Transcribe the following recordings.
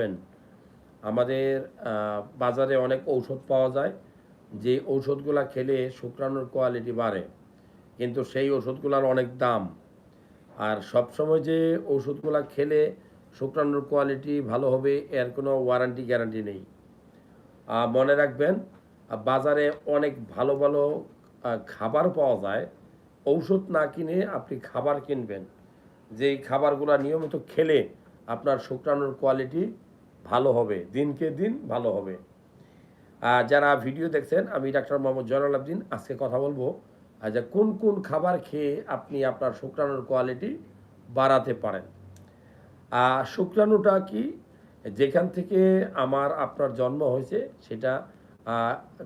খাবেন আমাদের বাজারে অনেক ঔষধ পাওয়া যায়। যে ঔষধগুলা খেলে শুক্রাণুর কোয়ালিটি বাড়ে, কিন্তু সেই ওষুধগুলোর অনেক দাম। আর সবসময় যে ওষুধগুলা খেলে শুক্রাণুর কোয়ালিটি ভালো হবে, এর কোনো ওয়ারেন্টি, গ্যারান্টি নেই। মনে রাখবেন বাজারে অনেক ভালো ভালো খাবার পাওয়া যায়। ঔষধ না কিনে আপনি খাবার কিনবেন। যেই খাবারগুলো নিয়মিত খেলে আপনার শুক্রাণুর কোয়ালিটি ভালো হবে, দিনকে দিন ভালো হবে। আর যারা ভিডিও দেখছেন, আমি ডাক্তার মোহাম্মদ জয়নাল আবদিন, আজকে কথা বলব যে কোন কোন খাবার খেয়ে আপনি আপনার শুক্রাণুর কোয়ালিটি বাড়াতে পারেন। আর শুক্রাণুটা কি, যেখান থেকে আমার, আপনার জন্ম হয়েছে, সেটা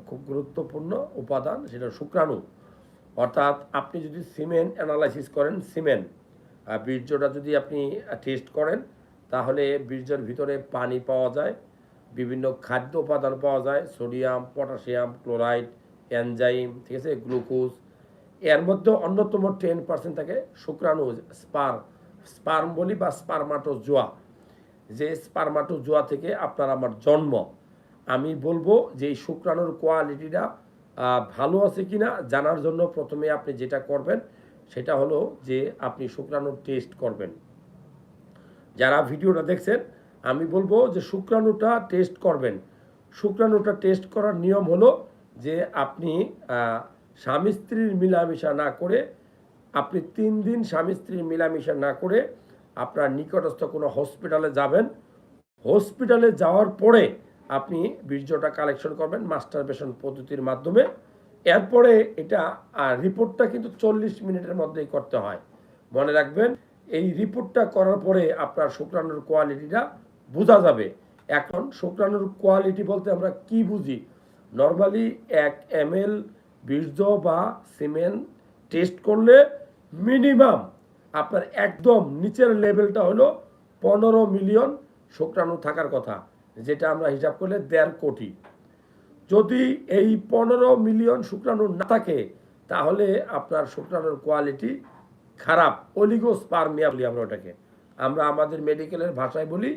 খুব গুরুত্বপূর্ণ উপাদান, সেটা শুক্রাণু। অর্থাৎ আপনি যদি সিমেন্ট অ্যানালাইসিস করেন, সিমেন্ট বীর্যটা যদি আপনি টেস্ট করেন তাহলে বীর্যের ভিতরে পানি পাওয়া যায়, বিভিন্ন খাদ্য উপাদান পাওয়া যায়, সোডিয়াম, পটাশিয়াম, ক্লোরাইড, এনজাইম, ঠিক আছে, গ্লুকোজ। এর মধ্যে অন্যতম টেন পার্সেন্ট থাকে শুক্রাণু, স্পার স্পার্ম বলি বা স্পারমাটোজোয়া। যে স্পারমাটোজোয়া থেকে আপনার আমার জন্ম। আমি বলব যে এই শুক্রাণুর কোয়ালিটিটা ভালো আছে কি না জানার জন্য প্রথমে আপনি যেটা করবেন, সেটা হলো যে আপনি শুক্রাণুর টেস্ট করবেন। যারা ভিডিওটা দেখছেন, আমি বলব যে শুক্রাণুটা টেস্ট করবেন। শুক্রাণুটা টেস্ট করার নিয়ম হলো যে আপনি স্বামী স্ত্রীর মিলামিশা না করে, আপনি তিন দিন স্বামী স্ত্রীর মিলামিশা না করে আপনার নিকটস্থ কোনো হসপিটালে যাবেন। হসপিটালে যাওয়ার পরে আপনি বীর্যটা কালেকশন করবেন মাস্টারবেশন পদ্ধতির মাধ্যমে। এরপরে এটা রিপোর্টটা কিন্তু চল্লিশ মিনিটের মধ্যেই করতে হয়। মনে রাখবেন এই রিপোর্টটা করার পরে আপনার শুক্রাণুর কোয়ালিটিটা বোঝা যাবে। এখন শুক্রাণুর কোয়ালিটি বলতে আমরা কি বুঝি? নর্মালি এক এম এল বা সিমেন্ট টেস্ট করলে মিনিমাম আপনার একদম নিচের লেভেলটা হলো পনেরো মিলিয়ন শুক্রাণু থাকার কথা, যেটা আমরা হিসাব করলে দেড় কোটি। যদি এই পনেরো মিলিয়ন শুক্রাণু না থাকে, তাহলে আপনার শুক্রাণুর কোয়ালিটি খারাপ, অলিগোস্পার্মিয়া বলি আমরা ওটাকে। আমরা আমাদের মেডিকেলের ভাষায় বলি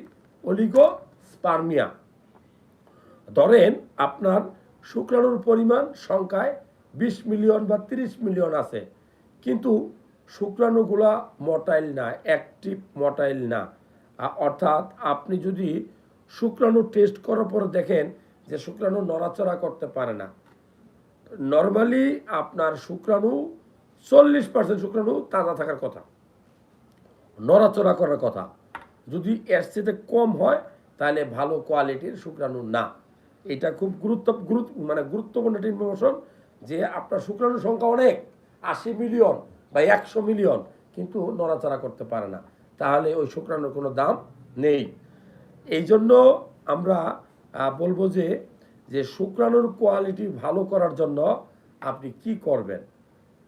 অলিগোস্পার্মিয়া। ধরেন আপনার শুক্রাণুর পরিমাণ সংখ্যায় বিশ মিলিয়ন বা তিরিশ মিলিয়ন আছে, কিন্তু শুক্রাণুগুলা মটাইল না, অ্যাক্টিভ মটাইল না। অর্থাৎ আপনি যদি শুক্রাণু টেস্ট করার পর দেখেন যে শুক্রাণু নড়াচড়া করতে পারে না। নর্মালি আপনার শুক্রাণু চল্লিশ পার্সেন্ট শুক্রাণু তাজা থাকার কথা। নড়াচড়া করার কথা। যদি এর চেয়ে কম হয়, তাহলে ভালো কোয়ালিটির শুক্রাণু না। এটা খুব গুরুত্ব গুরুত্ব মানে গুরুত্বপূর্ণ একটা ইনফরমেশন যে আপনার শুক্রাণুর সংখ্যা অনেক, আশি মিলিয়ন বা একশো মিলিয়ন কিন্তু নড়াচড়া করতে পারে না। তাহলে ওই শুক্রাণুর কোনো দাম নেই। এই জন্য আমরা বলব যে যে শুক্রাণুর কোয়ালিটি ভালো করার জন্য আপনি কি করবেন?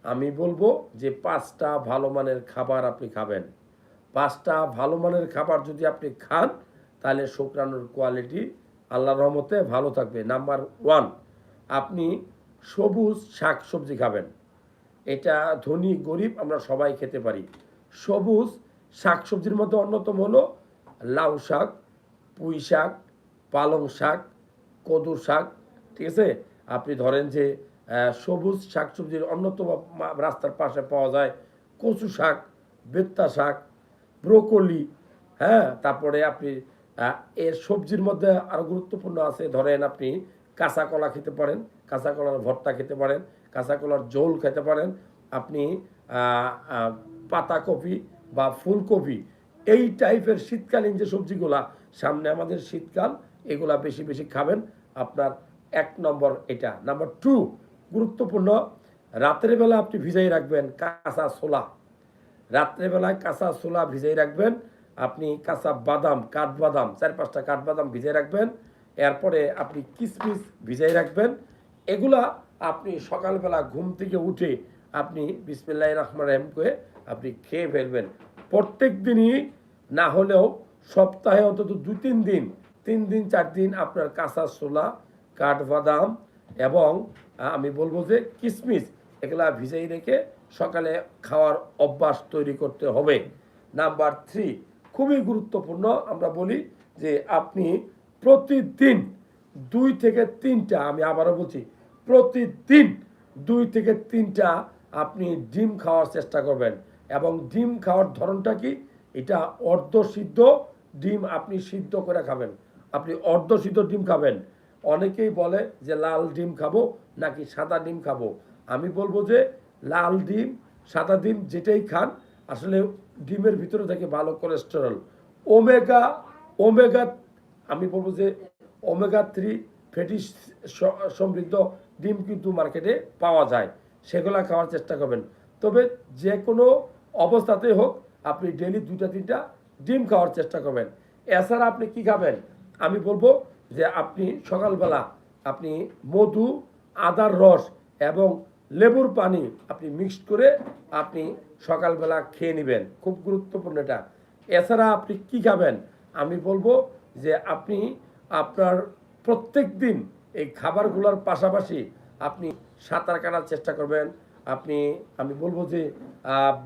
আমি বলব যে পাঁচটা ভালো মানের খাবার আপনি খাবেন। পাঁচটা ভালো মানের খাবার যদি আপনি খান, তাহলে শুক্রাণুর কোয়ালিটি আল্লাহ রহমতে ভালো থাকবে। নাম্বার ওয়ান আপনি সবুজ শাক সবজি খাবেন। এটা ধনী, গরিব আমরা সবাই খেতে পারি। সবুজ শাক সবজির মধ্যে অন্যতম হলো লাউ শাক, পুঁই শাক, পালং শাক কদুর শাক, ঠিক আছে? আপনি ধরেন যে সবুজ শাক সবজির অন্যতম রাস্তার পাশে পাওয়া যায় কচু শাক, বেত্তা শাক, ব্রোকলি হ্যাঁ তারপরে আপনি এর সবজির মধ্যে আরও গুরুত্বপূর্ণ আছে, ধরেন আপনি কাঁচা কলা খেতে পারেন কাঁচা কলার ভর্তা খেতে পারেন কাঁচা কলার ঝোল খেতে পারেন, আপনি পাতাকপি বা ফুলকপি, এই টাইপের শীতকালীন যে সবজিগুলা, সামনে আমাদের শীতকাল, এগুলা বেশি বেশি খাবেন, আপনার এক নম্বর এটা। নাম্বার টু গুরুত্বপূর্ণ। রাতের বেলা আপনি ভিজাই রাখবেন কাঁচা ছোলা। রাত্রেবেলায় কাঁচা ছোলা ভিজাই রাখবেন। আপনি কাঁচা বাদাম, কাঠবাদাম, চার পাঁচটা কাঠবাদাম ভিজাই রাখবেন। এরপরে আপনি কিসমিস ভিজাই রাখবেন। এগুলা আপনি সকালবেলা ঘুম থেকে উঠে আপনি বিসমিল্লাহ রহমান রহিম করে আপনি খেয়ে ফেলবেন। প্রত্যেক দিনই না হলেও সপ্তাহে অন্তত দু তিন দিন তিন দিন, চার দিন আপনার কাঁচা ছোলা, কাঠবাদাম এবং আমি বলব যে কিশমিশ এগুলা ভিজাই রেখে সকালে খাওয়ার অভ্যাস তৈরি করতে হবে। নাম্বার থ্রি, খুবই গুরুত্বপূর্ণ, আমরা বলি যে আপনি প্রতিদিন দুই থেকে তিনটা, আমি আবারও বলছি, প্রতিদিন দুই থেকে তিনটা আপনি ডিম খাওয়ার চেষ্টা করবেন। এবং ডিম খাওয়ার ধরনটা কি? এটা অর্ধ সিদ্ধ ডিম আপনি সিদ্ধ করে খাবেন। আপনি অর্ধ সিদ্ধ ডিম খাবেন। অনেকেই বলে যে লাল ডিম খাব নাকি সাদা ডিম খাব? আমি বলব যে লাল ডিম, সাদা ডিম যেটাই খান, আসলে ডিমের ভিতরে থাকে ভালো কোলেস্টেরল ওমেগা ওমেগা আমি বলব যে ওমেগা থ্রি ফ্যাটি সমৃদ্ধ ডিম কিন্তু মার্কেটে পাওয়া যায়। সেগুলা খাওয়ার চেষ্টা করবেন। তবে যে কোনো অবস্থাতেই হোক, আপনি ডেলি দুটা তিনটা ডিম খাওয়ার চেষ্টা করবেন। এছাড়া আপনি কি খাবেন? আমি বলব যে আপনি সকালবেলা আপনি মধু আদার রস এবং লেবুর পানি আপনি মিক্সড করে আপনি সকালবেলা খেয়ে নেবেন। খুব গুরুত্বপূর্ণ এটা। এছাড়া আপনি কি খাবেন? আমি বলব যে আপনি আপনার প্রত্যেক দিন এই খাবারগুলোর পাশাপাশি আপনি সাঁতার কাটার চেষ্টা করবেন। আপনি, আমি বলব যে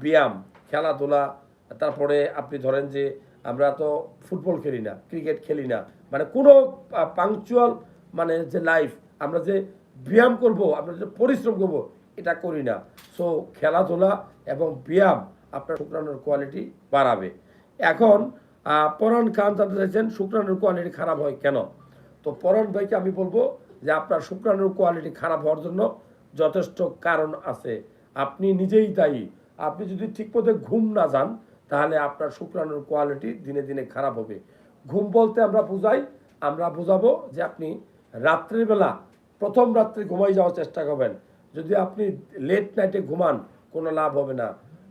ব্যায়াম, খেলাধুলা, তারপরে আপনি ধরেন যে, আমরা তো ফুটবল খেলি না, ক্রিকেট খেলি না। মানে কোনো পাংচুয়াল মানে যে লাইফ আমরা যে ব্যায়াম করব আমরা যে পরিশ্রম করব, এটা করি না। সো খেলাধুলা এবং ব্যায়াম আপনার শুক্রাণুর কোয়ালিটি বাড়াবে। এখন পরাণ খান জানতে চাইছেন, শুক্রাণুর কোয়ালিটি খারাপ হয় কেন? তো পরাণ ভাইকে আমি বলব যে, আপনার শুক্রাণুর কোয়ালিটি খারাপ হওয়ার জন্য যথেষ্ট কারণ আছে। আপনি নিজেই দায়ী। আপনি যদি ঠিকমতো ঘুম না যান, তাহলে আপনার শুক্রাণুর কোয়ালিটি দিনে দিনে খারাপ হবে। ঘুম বলতে আমরা বুঝাই, আমরা বোঝাবো যে আপনি রাত্রিবেলা প্রথম রাত্রে ঘুমাই যাওয়ার চেষ্টা করবেন। যদি আপনি লেট নাইটে ঘুমান, কোনো লাভ হবে না।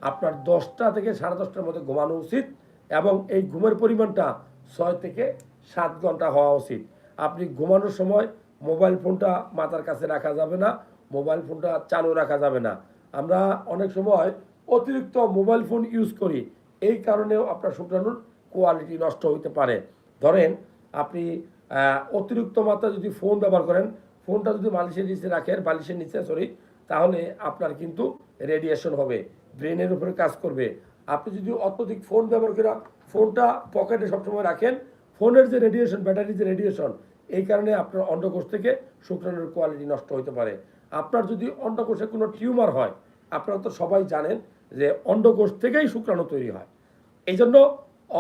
আপনার দশটা থেকে সাড়ে দশটার মধ্যে ঘুমানো উচিত এবং এই ঘুমের পরিমাণটা ছয় থেকে সাত ঘণ্টা হওয়া উচিত। আপনি ঘুমানোর সময় মোবাইল ফোনটা মাথার কাছে রাখা যাবে না মোবাইল ফোনটা চালু রাখা যাবে না। আমরা অনেক সময় অতিরিক্ত মোবাইল ফোন ইউজ করি, এই কারণেও আপনার শুক্রাণুর কোয়ালিটি নষ্ট হতে পারে। ধরেন, আপনি অতিরিক্ত মাত্রা যদি ফোন ব্যবহার করেন ফোনটা যদি বালিশের নিচে রাখেন, বালিশের নিচে সরি তাহলে আপনার কিন্তু রেডিয়েশন হবে ব্রেনের উপরে কাজ করবে। আপনি যদি অত্যধিক ফোন ব্যবহার করে ফোনটা পকেটে সবসময় রাখেন ফোনের যে রেডিয়েশন ব্যাটারি যে রেডিয়েশন এই কারণে আপনার অন্ডকোষ থেকে শুক্রাণুর কোয়ালিটি নষ্ট হতে পারে। আপনার যদি অন্ডকোষে কোনো টিউমার হয়, আপনারা তো সবাই জানেন যে অন্ডকোষ থেকেই শুক্রাণু তৈরি হয়। এই জন্য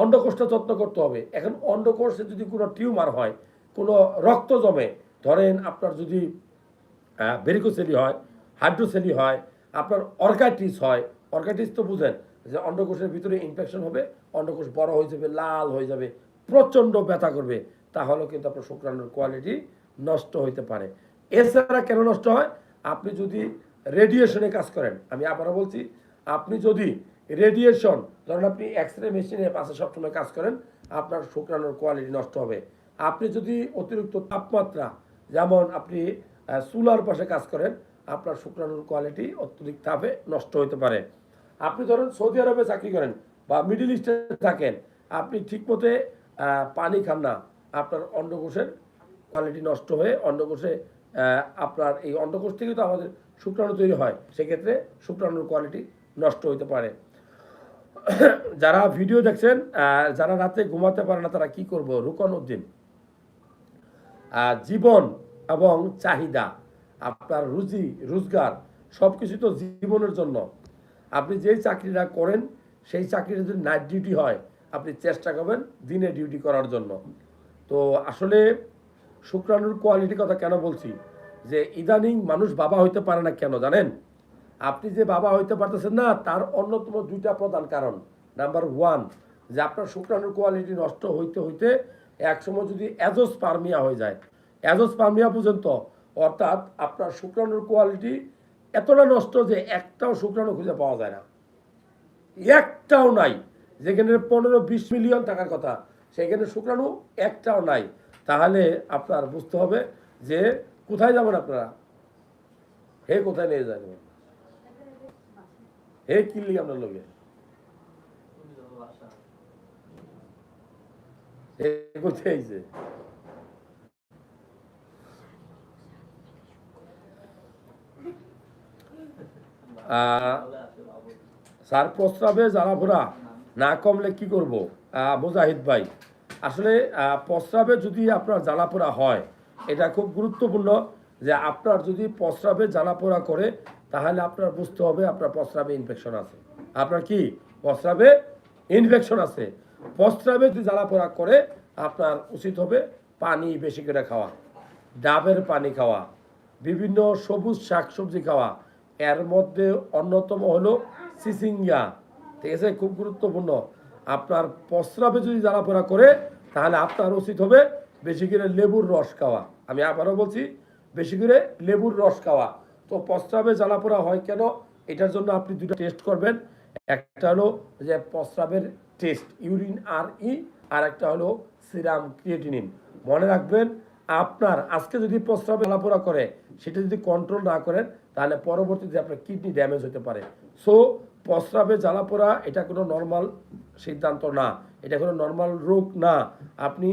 অন্ডকোষটা যত্ন করতে হবে। এখন অন্ডকোষে যদি কোনো টিউমার হয়, কোনো রক্ত জমে ধরেন আপনার যদি ভেরিকোসেলি হয় হাইড্রোসেলি হয়, আপনার অর্কাইটিস হয় অর্কাইটিস তো বুঝেন যে অন্ডকোষের ভিতরে ইনফেকশন হবে, অন্ডকোষ বড় হয়ে যাবে, লাল হয়ে যাবে, প্রচণ্ড ব্যথা করবে তাহলে কিন্তু আপনার শুক্রাণুর কোয়ালিটি নষ্ট হইতে পারে। এছাড়া কেন নষ্ট হয়? আপনি যদি রেডিয়েশনে কাজ করেন, আমি আবারও বলছি, আপনি যদি রেডিয়েশন ধরেন আপনি এক্স রে মেশিনের পাশে সবসময় কাজ করেন, আপনার শুক্রাণুর কোয়ালিটি নষ্ট হবে। আপনি যদি অতিরিক্ত তাপমাত্রা যেমন আপনি চুলার পাশে কাজ করেন, আপনার শুক্রাণুর কোয়ালিটি অত্যধিক তাপে নষ্ট হতে পারে। আপনি ধরেন সৌদি আরবে চাকরি করেন বা মিডিল ইস্টে থাকেন, আপনি ঠিকমতো পানি খান না, আপনার অন্ডকোষের কোয়ালিটি নষ্ট হয়ে অন্ডকোষে আপনার এই অন্ডকোষ থেকে তো আমাদের শুক্রাণু তৈরি হয়, সেক্ষেত্রে শুক্রাণুর কোয়ালিটি নষ্ট হতে পারে। যারা ভিডিও দেখছেন যারা রাতে ঘুমাতে পারে না, তারা কি করব? রুকন উদ্দিন জীবন এবং চাহিদা, আপনার রুজি, রোজগার সব কিছু তো জীবনের জন্য। আপনি যেই চাকরিটা করেন, সেই চাকরিটা যদি নাইট ডিউটি হয়, আপনি চেষ্টা করবেন দিনে ডিউটি করার জন্য। তো আসলে শুক্রাণুর কোয়ালিটি কথা কেন বলছি? যে ইদানিং মানুষ বাবা হইতে পারে না কেন, জানেন? আপনি যে বাবা হইতে পারতেছেন না, তার অন্যতম দুইটা প্রধান কারণ। নাম্বার ওয়ান যে আপনার শুক্রাণুর কোয়ালিটি নষ্ট হইতে হইতে একসময় যদি অ্যাজোস্পার্মিয়া হয়ে যায়, অ্যাজোস্পার্মিয়া পর্যন্ত, অর্থাৎ আপনার শুক্রাণুর কোয়ালিটি এতটা নষ্ট যে একটাও শুক্রাণু খুঁজে পাওয়া যায় না। একটাও নাই। যেখানে পনেরো বিশ মিলিয়ন টাকার কথা, সেখানে শুক্রাণু একটাও নাই। তাহলে আপনার বুঝতে হবে যে কোথায় যাবেন আপনারা? হে কোথায় নিয়ে যাবেন? হে কিনলি আপনার লোকে হে স্যার প্রস্রাবে জ্বালা পোড়া না কমলে কি মুজাহিদ ভাই, আসলে প্রস্রাবে যদি আপনার জ্বালাপোড়া হয়, এটা খুব গুরুত্বপূর্ণ যে আপনার যদি প্রস্রাবে জ্বালাপোড়া করে, তাহলে আপনার বুঝতে হবে আপনার প্রস্রাবে ইনফেকশন আছে। আপনার কি? প্রস্রাবে ইনফেকশন আছে। প্রস্রাবে যদি জ্বালাপোড়া করে, আপনার উচিত হবে পানি বেশি করে খাওয়া। ডাবের পানি খাওয়া, বিভিন্ন সবুজ শাকসবজি খাওয়া। এর মধ্যে অন্যতম হলো সিসিঙ্গা। ঠিক আছে? খুব গুরুত্বপূর্ণ। আপনার প্রস্রাবে যদি জ্বালাপোড়া করে, তাহলে আপনার উচিত হবে বেশি করে লেবুর রস খাওয়া। আমি আবারও বলছি, বেশি করে লেবুর রস খাওয়া। তো প্রস্রাবে জ্বালাপোড়া হয় কেন? এটার জন্য আপনি দুটো টেস্ট করবেন। একটা হলো যে প্রস্রাবের টেস্ট, ইউরিন আর ই, আর একটা হলো সিরাম ক্রিয়েটিনিন। মনে রাখবেন, আপনার আজকে যদি প্রস্রাব জ্বালাপোড়া করে, সেটা যদি কন্ট্রোল না করেন, তাহলে পরবর্তীতে আপনার কিডনি ড্যামেজ হতে পারে। সো প্রস্রাবে জ্বালাপোড়া, এটা কোনো নর্মাল সিদ্ধান্ত না। এটা কোনো নর্মাল রোগ না। আপনি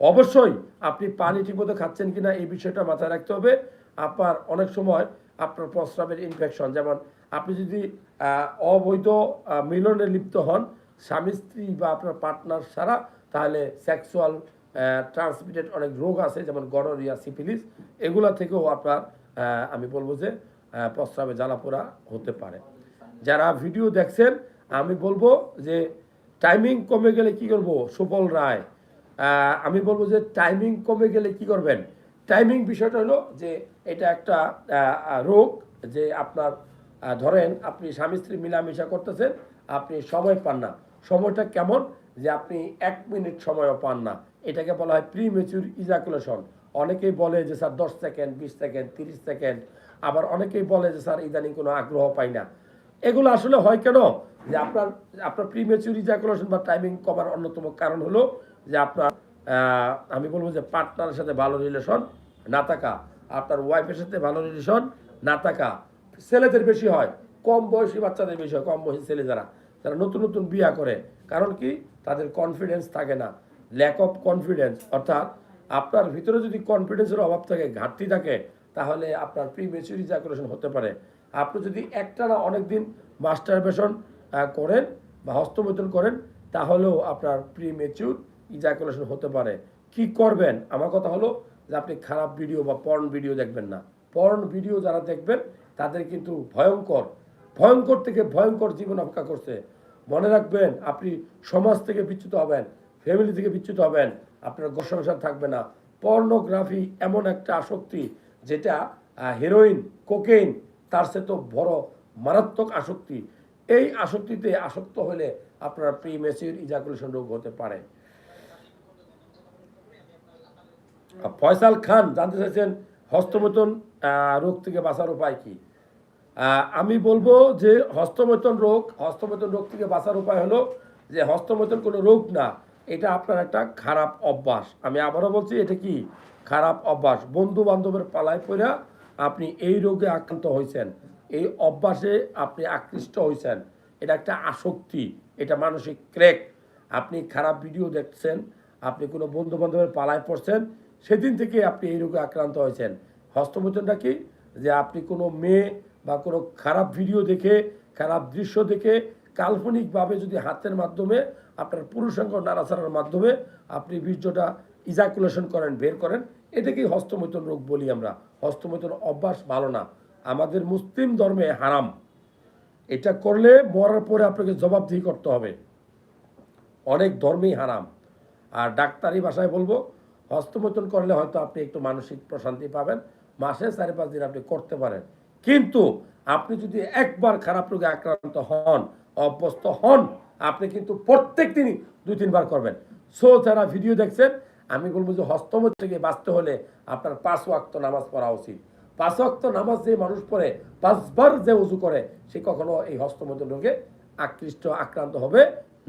অবশ্যই আপনি পানি ঠিকমতো খাচ্ছেন কি না এই বিষয়টা মাথায় রাখতে হবে। আপনার অনেক সময় আপনার প্রস্রাবের ইনফেকশন যেমন আপনি যদি অবৈধ মিলনে লিপ্ত হন স্বামী স্ত্রী বা আপনার পার্টনার ছাড়া, তাহলে সেক্সুয়াল ট্রান্সমিটেড অনেক রোগ আছে, যেমন গনোরিয়া সিফিলিস এগুলা থেকেও আপনার আমি বলব যে প্রস্রাবে জ্বালাপোড়া হতে পারে। যারা ভিডিও দেখছেন, আমি বলব যে টাইমিং কমে গেলে কি করব? সুফল রায়। আমি বলব যে টাইমিং কমে গেলে কি করবেন? টাইমিং বিষয়টা হলো যে, এটা একটা রোগ যে আপনার ধরেন আপনি স্বামী স্ত্রী মিলামিশা করতেছেন, আপনি সময় পান না। সময়টা কেমন যে আপনি এক মিনিট সময়ও পান না। এটাকে বলা হয় প্রি মেচুর ইজাকুলেশন অনেকেই বলে যে, স্যার, দশ সেকেন্ড, বিশ সেকেন্ড, তিরিশ সেকেন্ড। আবার অনেকেই বলে যে, স্যার, ইদানিং কোনো আগ্রহ পাই না। এগুলো আসলে হয় কেন? যে আপনার আপনার প্রিমেচুর ইজাকুলেশন বা টাইমিং কমার অন্যতম কারণ হলো যে আপনার আমি বলব যে পার্টনারের সাথে ভালো রিলেশন না থাকা। আপনার ওয়াইফের সাথে ভালো রিলেশন না থাকা। ছেলেদের বেশি হয়, কম বয়সী বাচ্চাদের বেশি হয়, কম বয়সী ছেলে যারা। যারা নতুন নতুন বিয়া করে। কারণ কি? তাদের কনফিডেন্স থাকে না। ল্যাক অফ কনফিডেন্স অর্থাৎ আপনার ভিতরে যদি কনফিডেন্সের অভাব থাকে, ঘাটতি থাকে, তাহলে আপনার প্রি মেচুর ইজাকুলেশন হতে পারে। আপনি যদি একটা একটানা অনেকদিন মাস্টারবেশন করেন বা হস্তমৈথুন করেন, তাহলেও আপনার প্রি মেচুর ইজাকুলেশন হতে পারে। কি করবেন? আমার কথা হলো যে আপনি খারাপ ভিডিও বা পর্ন ভিডিও দেখবেন না। পর্ন ভিডিও যারা দেখবেন, তাদের কিন্তু ভয়ঙ্কর। ভয়ঙ্কর থেকে ভয়ঙ্কর জীবন অপেক্ষা করছে। মনে রাখবেন, আপনি সমাজ থেকে বিচ্যুত হবেন ফ্যামিলি থেকে বিচ্যুত হবেন, আপনার সংসার থাকবে না। পর্নোগ্রাফি এমন একটা আসক্তি যেটা হেরোইন কোকেইন তার সে তো বড় মারাত্মক আসক্তি। এই আসক্তিতে আসক্ত হলে আপনার প্রি মেসির ইজাকুলেশন রোগ হতে পারে। ফয়সাল খান, জানতে চাইছেন হস্তমতন রোগ থেকে বাঁচার উপায় কি? আমি বলব যে হস্তমৈথুন রোগ হস্তমৈথুন রোগ থেকে বাঁচার উপায় হলো যে হস্তমৈথুন কোনো রোগ না, এটা আপনার একটা খারাপ অভ্যাস। আমি আবারও বলছি, এটা কি? খারাপ অভ্যাস। বন্ধু বান্ধবের পালায় পড়া আপনি এই রোগে আক্রান্ত হয়েছেন এই অভ্যাসে আপনি আকৃষ্ট হয়েছেন এটা একটা আসক্তি, এটা মানসিক ক্রেক। আপনি খারাপ ভিডিও দেখছেন, আপনি কোনো বন্ধু বান্ধবের পালায় পড়ছেন, সেদিন থেকে আপনি এই রোগে আক্রান্ত হয়েছেন হস্তমৈথুনটা কি? যে আপনি কোনো মেয়ে বা কোনো খারাপ ভিডিও দেখে, খারাপ দৃশ্য দেখে, কাল্পনিকভাবে যদি হাতের মাধ্যমে আপনার পুরুষাঙ্গ নাড়াচাড়ার মাধ্যমে আপনি বীর্যটা ইজাকুলেশন করেন, বের করেন, এটাকেই হস্তমৈথুন রোগ বলি আমরা। হস্তমৈথুন অভ্যাস ভালো না। আমাদের মুসলিম ধর্মে হারাম। এটা করলে মরার পরে আপনাকে জবাবদিহি করতে হবে। অনেক ধর্মেই হারাম। আর ডাক্তারি ভাষায় বলব, হস্তমৈথুন করলে হয়তো আপনি একটু মানসিক প্রশান্তি পাবেন। মাসে চারি পাঁচ দিন আপনি করতে পারেন। কিন্তু আপনি যদি একবার খারাপ রোগে আক্রান্ত হন, অভ্যস্ত হন, আপনি কিন্তু প্রত্যেক দিনই দুই, তিনবার করবেন। সো যারা ভিডিও দেখছেন, আমি বলব যে হস্তমৈথুন থেকে বাঁচতে হলে আপনার পাঁচ ওয়াক্ত নামাজ পড়া উচিত। পাঁচ ওয়াক্ত নামাজ যে মানুষ পড়ে, পাঁচবার যে উজু করে, সে কখনো এই হস্তমৈথুন রোগে আকৃষ্ট, আক্রান্ত হবে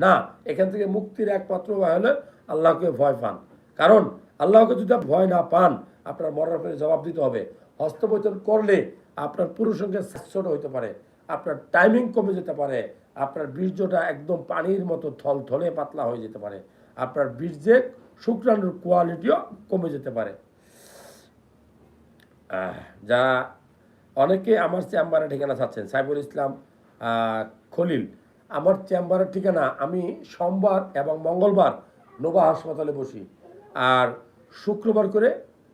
না। এখান থেকে মুক্তির একমাত্র উপায় হলো আল্লাহকে ভয় পান। কারণ আল্লাহকে যদি ভয় না পান, আপনার মরার পরে জবাব দিতে হবে। হস্তমৈথুন করলে আপনার পুরুষ সঙ্গে ছোট হইতে পারে, আপনার টাইমিং কমে যেতে পারে, আপনার বীর্যটা একদম পানির মতো থল থলে পাতলা হয়ে যেতে পারে, আপনার বীর্যের শুক্রাণুর কোয়ালিটিও কমে যেতে পারে। যা অনেকে আমার চেম্বারের ঠিকানা চাচ্ছেন, সাইফুল ইসলাম খলিল। আমার চেম্বারের ঠিকানা, আমি সোমবার এবং মঙ্গলবার নোভা হাসপাতালে বসি, আর শুক্রবার করে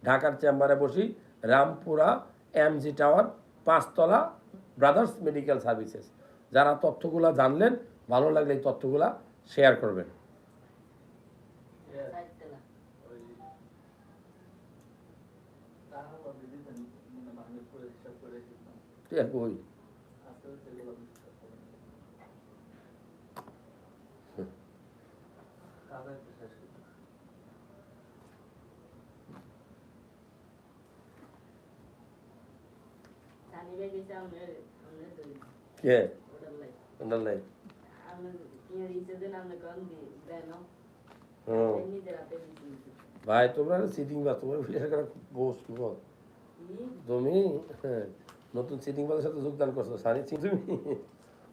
ঢাকার চেম্বারে বসি, রামপুরা এমজি টাওয়ার পাঁচতলা ব্রাদার্স মেডিকেল সার্ভিসেস। যারা তথ্যগুলা জানলেন ভালো লাগলে এই তথ্যগুলা শেয়ার করবেন। ওই সানি ভাই গেছে আপনার আপনার তো কে ওটার লাই ওনার লাই আপনার কিনে দিচ্ছে দেন আপনি কম দিয়ে দেন হুম হাতে দিচ্ছে ভাই তোমরা সিটিং বা তোমার ভিডিও করে বস কি তুমি নতুন সিটিং বাসের সাথে যোগদান করছ সানি সিং তুমি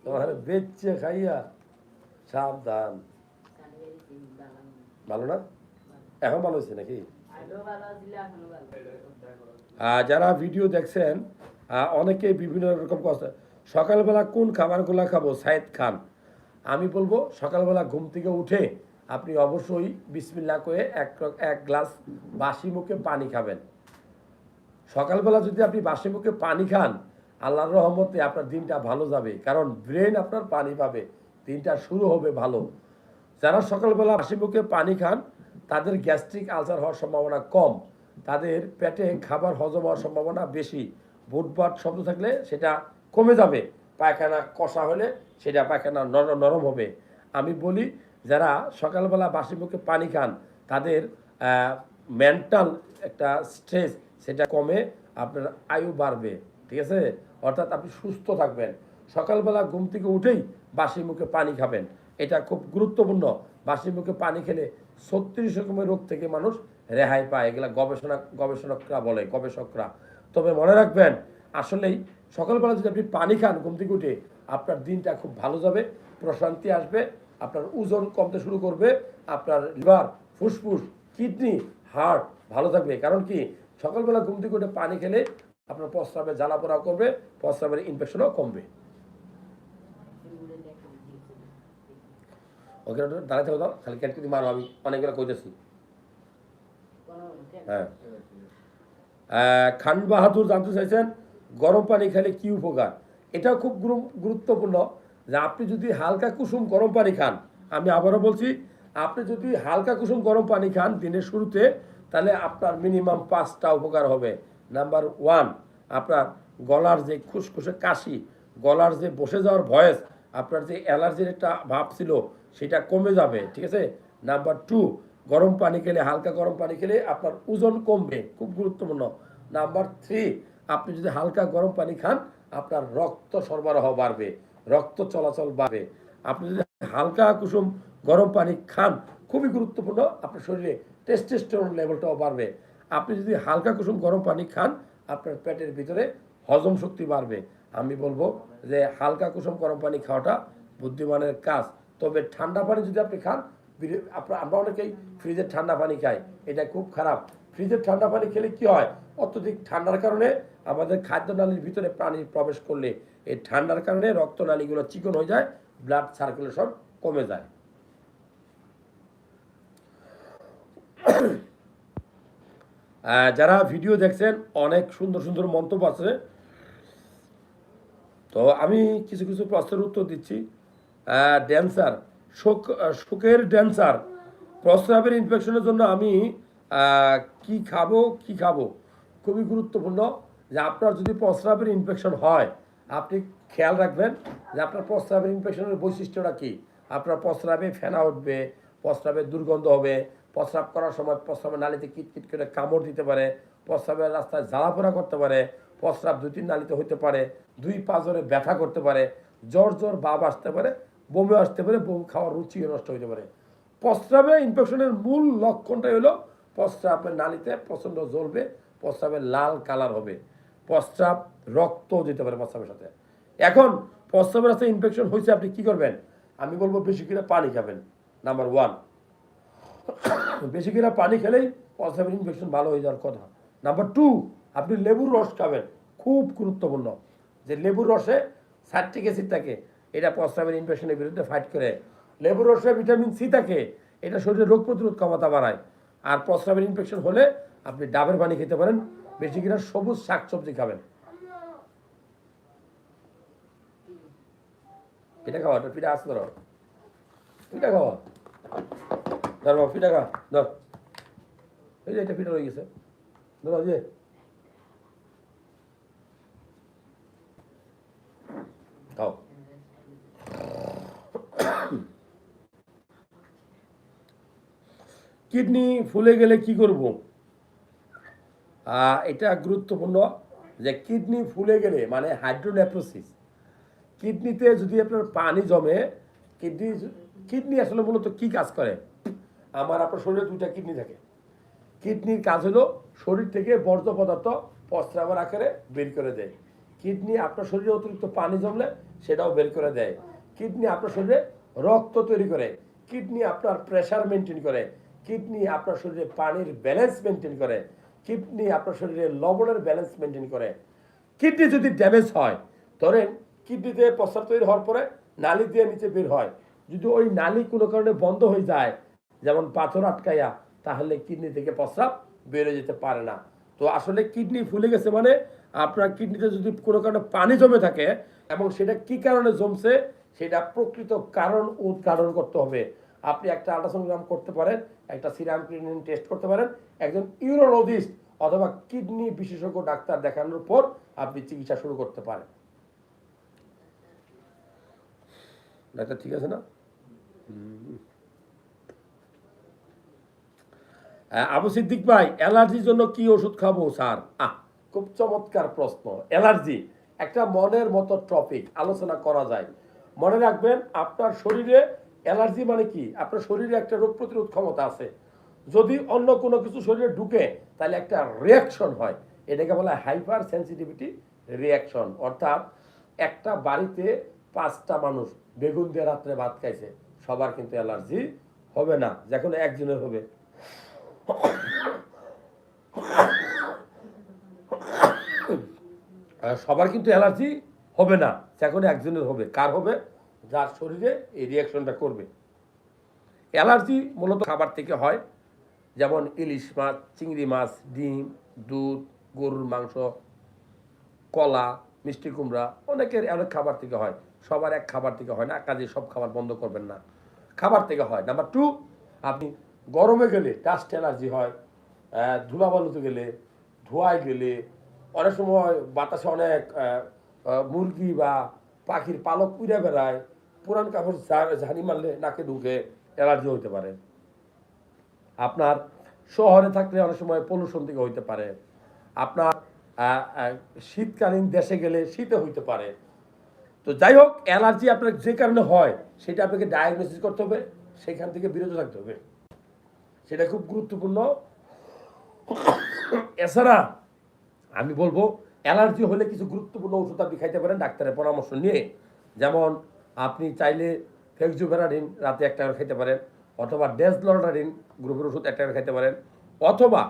তোমার বেচছে খাইয়া সাবধান ভালো না এখন ভালো হয়েছে নাকি যারা ভিডিও দেখছেন. অনেকে বিভিন্ন রকম কথা সকালবেলা কোন খাবারগুলো খাব? সাইদ খান। আমি বলব, সকালবেলা ঘুম থেকে উঠে আপনি অবশ্যই বিসমিল্লা করে এক এক গ্লাস বাসি মুখে পানি খাবেন। সকালবেলা যদি আপনি বাসি মুখে পানি খান, আল্লাহর রহমতে আপনার দিনটা ভালো যাবে, কারণ ব্রেন আপনার পানি পাবে, দিনটা শুরু হবে ভালো। যারা সকালবেলা বাসি মুখে পানি খান, তাদের গ্যাস্ট্রিক আলসার হওয়ার সম্ভাবনা কম, তাদের পেটে খাবার হজম হওয়ার সম্ভাবনা বেশি। বুটবাট শব্দ থাকলে সেটা কমে যাবে। পায়খানা কষা হলে সেটা পায়খানা নরম নরম হবে। আমি বলি, যারা সকালবেলা বাসি মুখে পানি খান, তাদের মেন্টাল একটা স্ট্রেস সেটা কমে, আপনার আয়ু বাড়বে। ঠিক আছে? অর্থাৎ আপনি সুস্থ থাকবেন। সকালবেলা ঘুম থেকে উঠেই বাসি মুখে পানি খাবেন। এটা খুব গুরুত্বপূর্ণ। বাসি মুখে পানি খেলে ছত্রিশ রকমের রোগ থেকে মানুষ রেহাই পায়। এগুলা গবেষণা, গবেষণকরা বলে, গবেষকরা। তবে মনে রাখবেন আসলেই সকালবেলা যদি আপনি পানি খান ঘুম থেকে উঠে, আপনার দিনটা খুব ভালো যাবে, প্রশান্তি আসবে, আপনার ওজন কমতে শুরু করবে, আপনার লিভার ফুসফুস কিডনি হার্ট ভালো থাকবে। কারণ কি? সকালবেলা ঘুম থেকে উঠে পানি খেলে আপনার প্রস্রাবে জ্বালা পোড়া করবে, প্রস্রাবের ইনফেকশনও কমবে। ওকে দাঁড়াতে হবে খালি মারো, আমি অনেকগুলো কইতেছি হ্যাঁ। খান বাহাদুর জানতে চাইছেন? গরম পানি খেলে কি উপকার? এটাও খুব গুরুত্বপূর্ণ যে আপনি যদি হালকা কুসুম গরম পানি খান, আমি আবারও বলছি, আপনি যদি হালকা কুসুম গরম পানি খান দিনের শুরুতে, তাহলে আপনার মিনিমাম পাঁচটা উপকার হবে। নাম্বার ওয়ান আপনার গলার যে খুসখুসে কাশি, গলার যে বসে যাওয়ার ভয়েস, আপনার যে অ্যালার্জির একটা ভাব ছিল, সেটা কমে যাবে, ঠিক আছে? নাম্বার টু গরম পানি খেলে, হালকা গরম পানি খেলে আপনার ওজন কমবে, খুব গুরুত্বপূর্ণ। নাম্বার থ্রি আপনি যদি হালকা গরম পানি খান, আপনার রক্ত সরবরাহ বাড়বে, রক্ত চলাচল বাড়বে। আপনি যদি হালকা কুসুম গরম পানি খান, খুবই গুরুত্বপূর্ণ, আপনার শরীরে টেস্টেস্টোরন লেভেলটাও বাড়বে। আপনি যদি হালকা কুসুম গরম পানি খান, আপনার পেটের ভিতরে হজম শক্তি বাড়বে। আমি বলব যে হালকা কুসুম গরম পানি খাওয়াটা বুদ্ধিমানের কাজ। তবে ঠান্ডা পানি যদি আপনি খান আপনার আমরা অনেকেই ফ্রিজের ঠান্ডা পানি খাই, এটা খুব খারাপ। ফ্রিজের ঠান্ডা পানি খেলে কি হয়? অত্যধিক ঠান্ডার কারণে আমাদের খাদ্যনালীর ভিতরে প্রাণী প্রবেশ করলে এই ঠান্ডার কারণে রক্তনালীগুলো চিকন হয়ে যায় ব্লাড সার্কুলেশন কমে যায়। যারা ভিডিও দেখছেন, অনেক সুন্দর সুন্দর মন্তব্য আছে। তো আমি কিছু কিছু প্রশ্নের উত্তর দিচ্ছি। ড্যান্সার শোক, শোকের ড্যান্সার প্রস্রাবের ইনফেকশনের জন্য আমি কি খাব কি খাব? খুবই গুরুত্বপূর্ণ। যে আপনার যদি প্রস্রাবের ইনফেকশন হয়, আপনি খেয়াল রাখবেন যে আপনার প্রস্রাবের ইনফেকশনের বৈশিষ্ট্যটা কী? আপনার প্রস্রাবে ফেনা উঠবে, প্রস্রাবে দুর্গন্ধ হবে, প্রস্রাব করার সময় প্রস্রাবের নালিতে কিটকিট করে কামড় দিতে পারে, প্রস্রাবের রাস্তায় জ্বালাপোড়া করতে পারে, প্রস্রাব দুই তিন নালিতে হইতে পারে দুই পাঁচরে ব্যথা করতে পারে, জ্বর জ্বর, ভাব আসতে পারে, বমি আসতে পারে, বমি খাওয়ার রুচিও নষ্ট হতে পারে। প্রস্রাবে ইনফেকশনের মূল লক্ষণটাই হলো প্রস্রাবের নালিতে প্রচণ্ড জ্বলবে, প্রস্রাবের লাল কালার হবে। প্রস্রাব রক্ত দিতে পারে প্রস্রাবের সাথে। এখন প্রস্রাবের সাথে ইনফেকশন হয়েছে, আপনি কি করবেন? আমি বলব বেশি করে পানি খাবেন নাম্বার ওয়ান বেশি করে পানি খেলেই প্রস্রাবের ইনফেকশন ভালো হয়ে যাওয়ার কথা। নাম্বার টু আপনি লেবুর রস খাবেন, খুব গুরুত্বপূর্ণ। যে লেবুর রসে সাইট্রিক অ্যাসিড থাকে, এটা প্রস্রাবের ইনফেকশনের বিরুদ্ধে ফাইট করে। লেবুর রসে ভিটামিন সি থাকে, এটা শরীরে রোগ প্রতিরোধ ক্ষমতা বাড়ায়। আর প্রস্রাবের ইনফেকশন হলে আপনি ডাবের পানি খেতে পারেন বেশি কিনা সবুজ শাকসবজি খাবেন। পিঠা খাওয়া পিঠা আসতে ধরো। পিঠা খাওয়া। ধর পিঠা খা, ধর। এই যে এটা পিঠা রয়ে গেছে। ধরো যে। খাও। কিডনি ফুলে গেলে কি করব? এটা গুরুত্বপূর্ণ যে কিডনি ফুলে গেলে মানে হাইড্রোনেফ্রোসিস, কিডনিতে যদি আপনার পানি জমে, কিডনি কিডনি আসলে মূলত কি কাজ করে? আমার আপনার শরীরে দুইটা কিডনি থাকে। কিডনির কাজ হলো শরীর থেকে বর্জ্য পদার্থ প্রস্রাবের আকারে বের করে দেয়। কিডনি আপনার শরীরে অতিরিক্ত পানি জমলে সেটাও বের করে দেয়। কিডনি আপনার শরীরে রক্ত তৈরি করে। কিডনি আপনার প্রেশার মেনটেন করে। কিডনি আপনার শরীরে পানির ব্যালেন্স মেনটেন করে। কিডনি আপনার শরীরে লবণের ব্যালেন্স মেনটেন করে। কিডনি যদি ড্যামেজ হয়, ধরেন কিডনিতে প্রস্রাব তৈরি হওয়ার পরে নালি দিয়ে নিচে বের হয়, যদি ওই নালি কোনো কারণে বন্ধ হয়ে যায়, যেমন পাথর আটকাইয়া তাহলে কিডনি থেকে প্রস্রাব বেরো যেতে পারে না। তো আসলে কিডনি ফুলে গেছে মানে আপনার কিডনিতে যদি কোনো কারণে পানি জমে থাকে এবং সেটা কি কারণে জমছে, সেটা প্রকৃত কারণ উদ্ঘাটন করতে হবে। আপনি একটা আল্ট্রাসোনোগ্রাম করতে পারেন একটা সিরাম ক্রিনিন টেস্ট করতে পারেন। একজন ইউরোলজিস্ট অথবা কিডনি বিশেষজ্ঞ ডাক্তার দেখানোর পর আপনি চিকিৎসা শুরু করতে পারেন। ডাক্তার, ঠিক আছে না? আবু সিদ্দিক ভাই, অ্যালার্জির জন্য কি ওষুধ খাব, স্যার? আহ, খুব চমৎকার প্রশ্ন। অ্যালার্জি, একটা মনের মতো টপিক, আলোচনা করা যায়। মনে রাখবেন, আপনার শরীরে অ্যালার্জি মানে কি? আপনার শরীরে একটা রোগ প্রতিরোধ ক্ষমতা আছে। যদি অন্য কোনো কিছু শরীরে ঢুকে, তাহলে একটা রিয়াকশন হয়। এটাকে বলা হয় হাইপার সেন্সিটিভিটি রিয়াকশন অর্থাৎ একটা বাড়িতে পাঁচটা মানুষ বেগুন দিয়ে রাত্রে ভাত খাইছে, সবার কিন্তু অ্যালার্জি হবে না। যে কোনো একজনের হবে। সবার কিন্তু অ্যালার্জি হবে না। যে এখন একজনের হবে, কার হবে? যার শরীরে এই রিয়াকশনটা করবে। অ্যালার্জি মূলত খাবার থেকে হয়, যেমন ইলিশ মাছ, চিংড়ি মাছ, ডিম, দুধ, গরুর মাংস, কলা, মিষ্টি কুমড়া, অনেকের অনেক খাবার থেকে হয়। সবার এক খাবার থেকে হয় না, কাজে সব খাবার বন্ধ করবেন না। খাবার থেকে হয়। নাম্বার টু আপনি গরমে গেলে ডাস্ট অ্যালার্জি হয় ধুলাবালুতে গেলে, ধোয়ায় গেলে, অনেক সময় বাতাসে অনেক মুরগি বা পাখির পালক উড়ে বেড়ায় পুরান কাপড় ঝাড়ি মারলে নাকে ঢুকে অ্যালার্জি হতে পারে। আপনার শহরে থাকলে অনেক সময় পলিউশন থেকে হইতে পারে। আপনার শীতকালীন দেশে গেলে শীতে হইতে পারে। তো যাই হোক, অ্যালার্জি আপনার যে কারণে হয়, সেটা আপনাকে ডায়াগনোসিস করতে হবে, সেখান থেকে বিরত থাকতে হবে। সেটা খুব গুরুত্বপূর্ণ। এছাড়া আমি বলব, অ্যালার্জি হলে কিছু গুরুত্বপূর্ণ ওষুধ আপনি খাইতে পারেন, ডাক্তারের পরামর্শ নিয়ে। যেমন আপনি চাইলে ফেক্সুভেরাডিন রাতে একটা করে খেতে পারেন, অথবা ডেসলটারিন গ্রুপের ওষুধ একটা করে খেতে পারেন, অথবা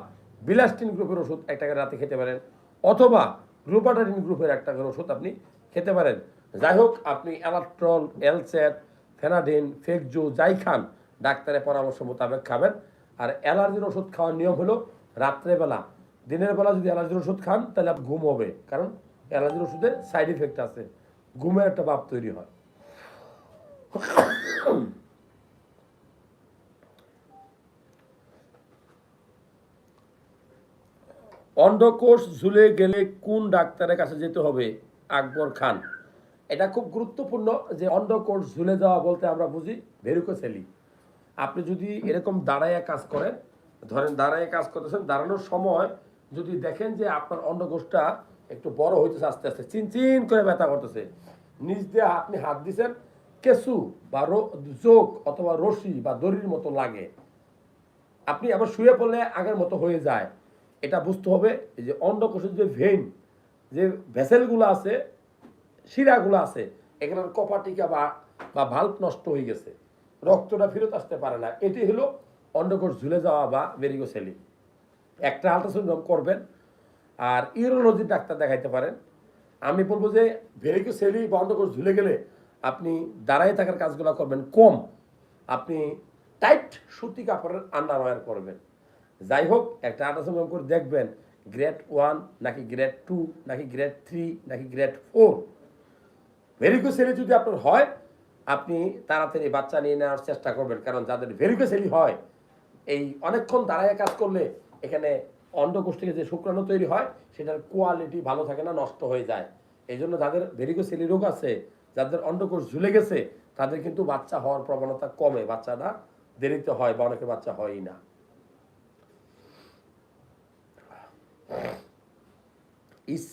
বিলাস্টিন গ্রুপের ওষুধ একটা করে রাতে খেতে পারেন, অথবা গ্লুপাটারিন গ্রুপের একটা করে ওষুধ আপনি খেতে পারেন। যাই হোক, আপনি অ্যালাট্রল এলসেট ফেনাডিন ফেকজু যাই খান, ডাক্তারের পরামর্শ মোতাবেক খাবেন। আর অ্যালার্জির ওষুধ খাওয়ার নিয়ম হলো রাত্রেবেলা, দিনের বেলা যদি অ্যালার্জির ওষুধ খান, তাহলে ঘুম হবে। কারণ অ্যালার্জির ওষুধে সাইড ইফেক্ট আছে, ঘুমের একটা ভাব তৈরি হয়। অন্ডকোষ ঝুলে গেলে কোন ডাক্তারের কাছে যেতে হবে? আকবর খান। এটা খুব গুরুত্বপূর্ণ যে অন্ডকোষ ঝুলে যাওয়া বলতে আমরা বুঝি ভেরুকোসেলি আপনি যদি এরকম দাঁড়াইয়া কাজ করেন, ধরেন দাঁড়াইয়া কাজ করতেছেন, দাঁড়ানোর সময় যদি দেখেন যে আপনার অন্ডকোষটা একটু বড় হইতেছে, আস্তে আস্তে চিনচিন করে ব্যথা করতেছে নিচ দিয়ে আপনি হাত দিছেন কেসু বা জোক অথবা রশি বা দড়ির মতো লাগে। আপনি আবার শুয়ে পড়লে আগের মতো হয়ে যায়। এটা বুঝতে হবে যে অন্ডকোষের যে ভেন যে ভেসেলগুলো আছে, শিরাগুলো আছে এখানের কপাটিকা বা বা ভাল্ব নষ্ট হয়ে গেছে। রক্তটা ফেরত আসতে পারে না। এটি হলো অন্ডকোষ ঝুলে যাওয়া বা ভেরিগোসেলি একটা আলট্রাসাউন্ড করবেন আর ইউরোলজি ডাক্তার দেখাইতে পারেন। আমি বলব যে ভেরিগোসেলি বা অন্ডকোষ ঝুলে গেলে আপনি দাঁড়াই থাকার কাজগুলো করবেন, কম। আপনি টাইট সুতি কাপড়ের আন্ডারওয়্যার করবেন। যাই হোক, একটা আল্ট্রাসাউন্ড করে দেখবেন গ্রেড ওয়ান নাকি গ্রেড টু নাকি গ্রেড থ্রি নাকি গ্রেড ফোর ভেরিকোসেলি যদি আপনার হয়, আপনি তাড়াতাড়ি বাচ্চা নিয়ে নেওয়ার চেষ্টা করবেন, কারণ যাদের ভেরিকোসেলি হয়, এই অনেকক্ষণ দাঁড়ায় কাজ করলে এখানে অন্ডকোষ থেকে যে শুক্রাণু তৈরি হয়, সেটার কোয়ালিটি ভালো থাকে না, নষ্ট হয়ে যায়। এই জন্য যাদের ভেরিকোসেলি রোগ আছে যাদের অন্ডকোষ ঝুলে গেছে, তাদের কিন্তু বাচ্চা হওয়ার প্রবণতা কমে। বাচ্চাটা দেরিতে হয় বা অনেকে বাচ্চা হয়ই না। ইস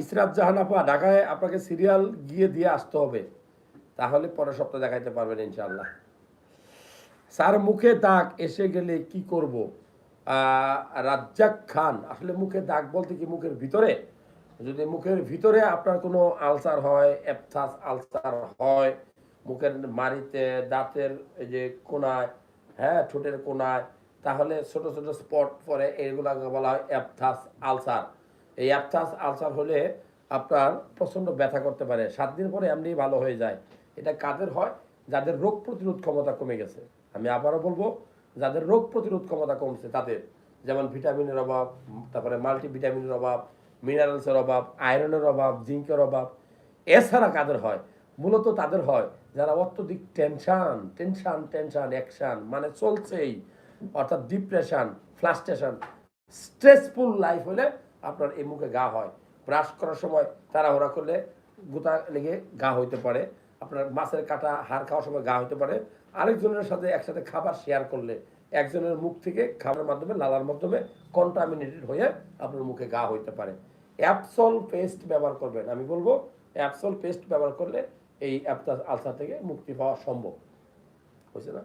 ইসরাত জাহান আপা, ঢাকায় আপনাকে সিরিয়াল গিয়ে দিয়ে আসতে হবে। তাহলে পরের সপ্তাহে দেখাইতে পারবেন ইনশাল্লাহ স্যার, মুখে দাগ এসে গেলে কি করব? রাজ্জাক খান, আসলে মুখে দাগ বলতে কি মুখের ভিতরে? যদি মুখের ভিতরে আপনার কোনো আলসার হয় অ্যাপথাস আলসার হয়, মুখের মাড়িতে, দাঁতের যে কোনায় হ্যাঁ ঠোঁটের কোনায়, তাহলে ছোট ছোট স্পট পরে এগুলাকে বলা হয় অ্যাপথাস আলসার। এই অ্যাপথাস আলসার হলে আপনার প্রচণ্ড ব্যথা করতে পারে। সাত দিন পরে এমনি ভালো হয়ে যায়। এটা কাদের হয়? যাদের রোগ প্রতিরোধ ক্ষমতা কমে গেছে। আমি আবারও বলব, যাদের রোগ প্রতিরোধ ক্ষমতা কমছে তাদের। যেমন ভিটামিনের অভাব, তারপরে মাল্টি ভিটামিনের অভাব মিনারেলসের অভাব, আয়রনের অভাব, জিঙ্কের অভাব, এছাড়া কাদের হয়? মূলত তাদের হয় যারা অত্যধিক টেনশন টেনশন টেনশন, অ্যাকশন মানে চলছেই, অর্থাৎ ডিপ্রেশন ফ্লাস্ট্রেশন স্ট্রেসফুল লাইফ হলে আপনার এই মুখে গা হয়। ব্রাশ করার সময় তাড়াহুড়া করলে গোতা লেগে গা হইতে পারে, আপনার মাছের কাটা, হাড় খাওয়ার সময় গা হইতে পারে। আরেকজনের সাথে একসাথে খাবার শেয়ার করলে একজনের মুখ থেকে খাবারের মাধ্যমে, লালার মাধ্যমে কন্টামিনেটেড হয়ে আপনার মুখে গা হইতে পারে। অ্যাপসল পেস্ট ব্যবহার করবেন। আমি বলব অ্যাপসল পেস্ট ব্যবহার করলে এই অ্যাপটা আলসার থেকে মুক্তি পাওয়া সম্ভব। হয়েছে না?